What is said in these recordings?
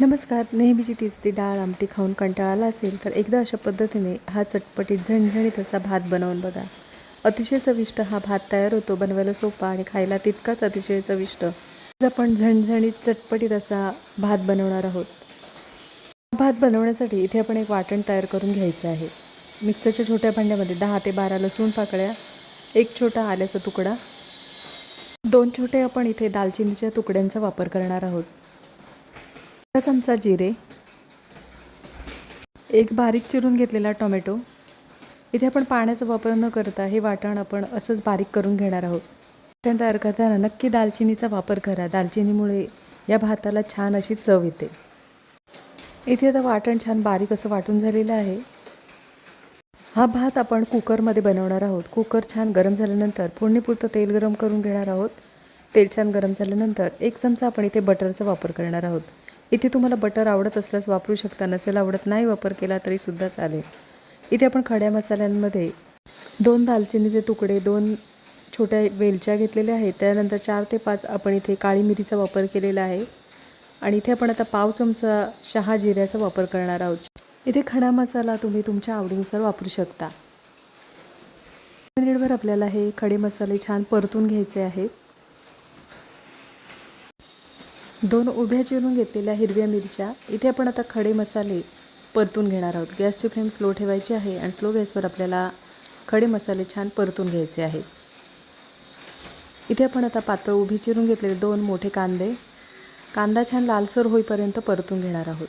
नमस्कार नेहमीची तीच ती डाळ आमटी खाऊन कंटाळा आला असेल तर एकदा अशा पद्धतीने हा चटपटीत झणझणीत असा भात बनवून बघा. अतिशय चविष्ट हा भात तयार होतो बनवायला सोपा आणि खायला तितकाच अतिशय चविष्ट. आज आपण झणझणीत चटपटीत असा भात बनवणार आहोत. हा भात बनवण्यासाठी इथे आपण एक वाटण तयार करून घ्यायचं आहे. मिक्सरच्या छोट्या भांड्यामध्ये दहा ते बारा लसूण पाकळ्या एक छोटा आल्याचा तुकडा दोन छोटे आपण इथे दालचिनीच्या तुकड्यांचा वापर करणार आहोत. अर्धा चमचा जिरे एक बारीक चिरून घेतलेला टोमॅटो. इथे आपण पाण्याचा वापर न करता हे वाटण आपण असंच बारीक करून घेणार आहोत. वाटण तयार करताना नक्की दालचिनीचा वापर करा. दालचिनीमुळे या भाताला छान अशी चव येते. इथे आता वाटण छान बारीक असं वाटून झालेलं आहे. हा भात आपण कुकरमध्ये बनवणार आहोत. कुकर छान गरम झाल्यानंतर फोडणीपुरतं तेल गरम करून घेणार आहोत. तेल छान गरम झाल्यानंतर एक चमचा आपण इथे बटरचा वापर करणार आहोत. इथे तुम्हाला बटर आवडत असल्यास वापरू शकता नसेल आवडत नाही वापर केला तरीसुद्धा चालेल. इथे आपण खड्या मसाल्यांमध्ये दोन दालचिनीचे तुकडे दोन छोट्या वेलच्या घेतलेल्या आहेत. त्यानंतर चार ते पाच आपण इथे काळी मिरीचा वापर केलेला आहे. आणि इथे आपण आता पाव चमचा शहा जिऱ्याचा वापर करणार आहोत. इथे खडा मसाला तुम्ही तुमच्या आवडीनुसार वापरू शकता. मिनिटभर आपल्याला हे खडे मसाले छान परतून घ्यायचे आहेत. दोन उभ्या चिरून घेतलेल्या हिरव्या मिरच्या इथे आपण आता खडे मसाले परतून घेणार आहोत. गॅसची फ्लेम स्लो ठेवायची आहे आणि स्लो गॅसवर आपल्याला खडे मसाले छान परतून घ्यायचे आहेत. इथे आपण आता पातळ उभी चिरून घेतलेले दोन मोठे कांदे. कांदा छान लालसर होईपर्यंत परतून घेणार आहोत.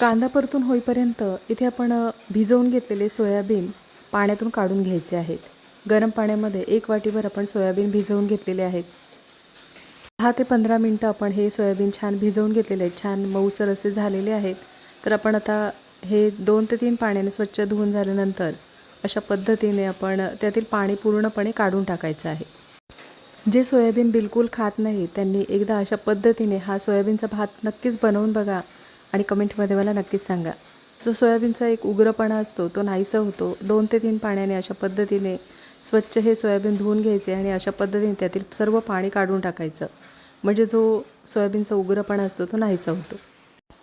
कांदा परतून होईपर्यंत इथे आपण भिजवून घेतलेले सोयाबीन पाण्यातून काढून घ्यायचे आहेत. गरम पाण्यामध्ये एक वाटीभर आपण सोयाबीन भिजवून घेतलेले आहेत. दहा ते पंधरा मिनटं आपण हे सोयाबीन छान भिजवून घेतलेले आहेत. छान मऊसर असे झालेले आहेत. तर आपण आता हे दोन ते तीन पाण्याने स्वच्छ धुवून झाल्यानंतर अशा पद्धतीने आपण त्यातील पाणी पूर्णपणे काढून टाकायचं आहे. जे सोयाबीन बिलकुल खात नाही त्यांनी एकदा अशा पद्धतीने हा सोयाबीनचा भात नक्कीच बनवून बघा आणि कमेंटमध्ये मला नक्कीच सांगा. जो सोयाबीनचा एक उग्रपणा असतो तो नाहीसा होतो. दोन ते तीन पाण्याने अशा पद्धतीने स्वच्छ हे सोयाबीन धुवून घ्यायचे आणि अशा पद्धतीने त्यातील सर्व पाणी काढून टाकायचं. म्हणजे जो सोयाबीनचा उग्रपणा असतो तो नाहीसा होतो.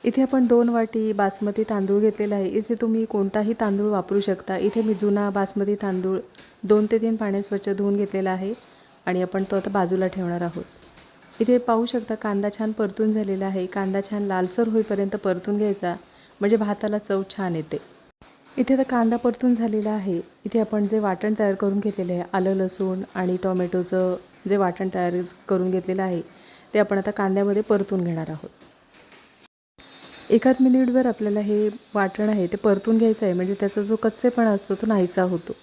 इथे आपण दोन वाटी बासमती तांदूळ घेतलेला आहे. इथे तुम्ही कोणताही तांदूळ वापरू शकता. इथे मी जुना बासमती तांदूळ दोन ते तीन पाण्यात स्वच्छ धुवून घेतलेला आहे आणि आपण तो आता बाजूला ठेवणार आहोत. इथे पाहू शकता कांदा छान परतून झालेला आहे. कांदा छान लालसर होईपर्यंत परतून घ्यायचा. म्हणजे भाताला चव छान येते. इथे आता कांदा परतून झालेला आहे. इथे आपण जे वाटण तयार करून घेतलेले आहे आलं लसूण आणि टोमॅटोचं जे वाटण तयार करून घेतलेलं आहे ते आपण आता कांद्यामध्ये परतून घेणार आहोत. एकाच मिनिटभर आपल्याला हे वाटण आहे ते परतून घ्यायचं आहे. म्हणजे त्याचा जो कच्चेपणा असतो तो नाहीसा होतो.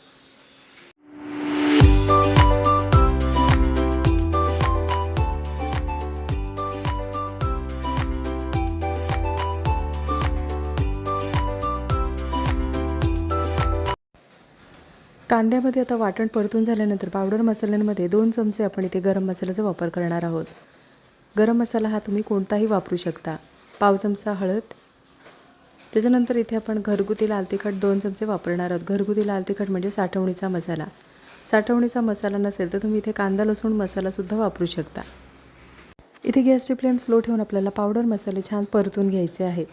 कांद्यामध्ये आता वाटण परतून झाल्यानंतर पावडर मसाल्यांमध्ये दोन चमचे आपण इथे गरम मसाल्याचा वापर करणार आहोत. गरम मसाला हा तुम्ही कोणताही वापरू शकता. पाव चमचा हळद. त्याच्यानंतर इथे आपण घरगुती लाल तिखट दोन चमचे वापरणार आहोत. घरगुती लाल तिखट म्हणजे साठवणीचा मसाला. साठवणीचा मसाला नसेल तर तुम्ही इथे कांदा लसूण मसालासुद्धा वापरू शकता. इथे गॅसची फ्लेम स्लो ठेवून आपल्याला पावडर मसाले छान परतून घ्यायचे आहेत.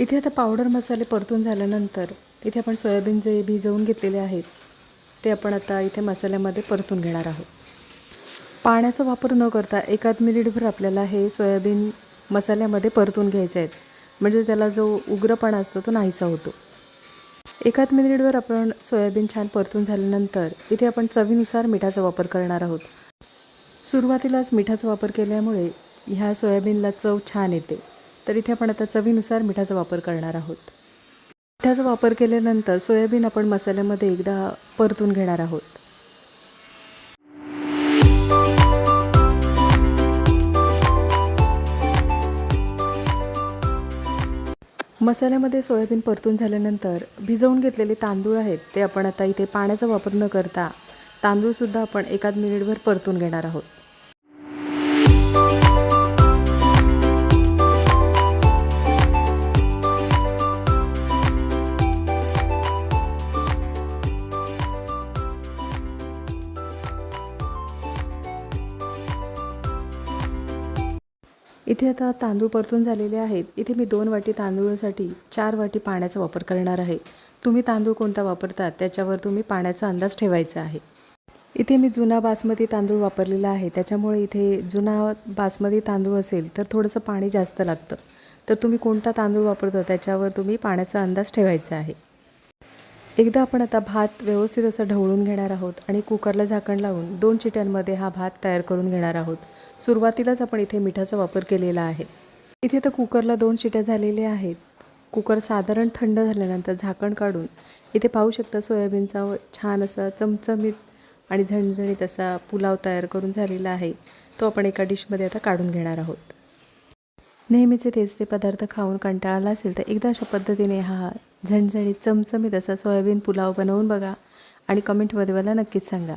इथे आता पावडर मसाले परतून झाल्यानंतर इथे आपण सोयाबीन जे भिजवून घेतलेले आहेत ते आपण आता इथे मसाल्यामध्ये परतून घेणार आहोत. पाण्याचा वापर न करता एकाच मिनिटभर आपल्याला हे सोयाबीन मसाल्यामध्ये परतून घ्यायचे आहेत. म्हणजे त्याला जो उग्रपणा असतो तो नाहीसा होतो. एकाच मिनिटभर आपण सोयाबीन छान परतून झाल्यानंतर इथे आपण चवीनुसार मिठाचा वापर करणार आहोत. सुरुवातीलाच मिठाचा वापर केल्यामुळे ह्या सोयाबीनला चव छान येते. तर इथे आपण आता चवीनुसार मिठाचा वापर करणार आहोत. मिठाचा वापर केल्यानंतर सोयाबीन आपण मसाल्यामध्ये एकदा परतून घेणार आहोत. मसाल्यामध्ये सोयाबीन परतून झाल्यानंतर भिजवून घेतलेले तांदूळ आहेत ते आपण आता इथे पाण्याचा वापर न करता तांदूळसुद्धा आपण एकाच मिनिटभर परतून घेणार आहोत. इथे आता तांदूळ परतून झालेले आहेत. इथे मी दोन वाटी तांदूळासाठी चार वाटी पाण्याचा वापर करणार आहे. तुम्ही तांदूळ कोणता वापरतात? त्याच्यावर तुम्ही पाण्याचा अंदाज ठेवायचा आहे. इथे मी जुना बासमती तांदूळ वापरलेला आहे. त्याच्यामुळे इथे जुना बासमती तांदूळ असेल तर थोडंसं पाणी जास्त लागतं. तर तुम्ही कोणता तांदूळ वापरतो? त्याच्यावर तुम्ही पाण्याचा अंदाज ठेवायचा आहे. एकदा आपण आता भात व्यवस्थित असं ढवळून घेणार आहोत आणि कुकरला झाकण लावून दोन चिट्यांमध्ये हा भात तयार करून घेणार आहोत. सुरुवातीलाच आपण इथे मिठाचा वापर केलेला आहे. इथे तर कुकरला दोन शिट्या झालेल्या आहेत. कुकर साधारण थंड झाल्यानंतर झाकण काढून इथे पाहू शकता सोयाबीनचा छान असा चमचमीत आणि झणझणीत असा पुलाव तयार करून झालेला आहे. तो आपण एका डिशमध्ये आता काढून घेणार आहोत. नेहमीचे तेच ते पदार्थ खाऊन कंटाळाला असेल तर एकदा अशा पद्धतीने हा झणझणीत चमचमीत असा सोयाबीन पुलाव बनवून बघा आणि कमेंटमध्ये मला नक्कीच सांगा.